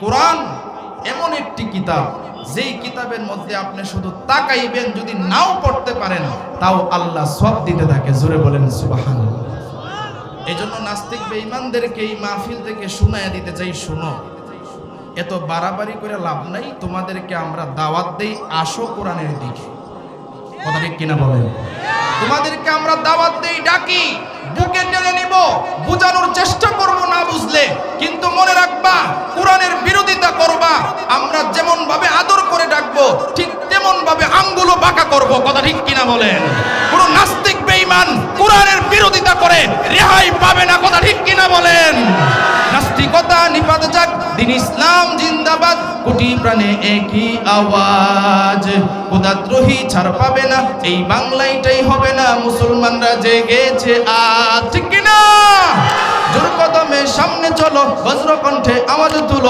কোরআন এমন একটি কিতাব, যেই কিতাবের মধ্যে আপনি শুধু তাকাইবেন, যদি নাও পড়তে পারেন, তাও আল্লাহ সব দিতে থাকে। জোরে বলেন সুবাহান এই জন্য নাস্তিক বেঈমানদেরকে এই মাহফিল থেকে শুনাইয়া দিতে চাই, শুনো। এত বাড়াবাড়ি করে লাভ নাই, তোমাদেরকে আমরা দাওয়াত দেই, আসো কোরআনের দিকে। কথা ঠিক কিনা বলেন? তোমাদেরকে আমরা দাওয়াত দেই, ডাকি, বুকে টেনে নিব, বোঝানোর চেষ্টা করব না বুঝলে, কিন্তু মনে রাখবা ঠিক তেমন ভাবে আঙ্গুলো বাঁকা করব, কথা ঠিক কিনা বলেন। কোন নাস্তিক বেঈমান কোরআনের বিরোধিতা করে রেহাই পাবে না, কথা ঠিক কিনা বলেন। নাস্তিকতা নিপাত যাক, দিন ইসলাম জিন্দাবাদ, কোটি প্রাণে একই আওয়াজ। ছাড় পাবে না, এই বাংলাইটাই হবে না, মুসলমানরা জেগেছে আজ। ঠিক কিনা? জোর কদমে সামনে চলো, বজ্রকণ্ঠে আওয়াজ তুলো।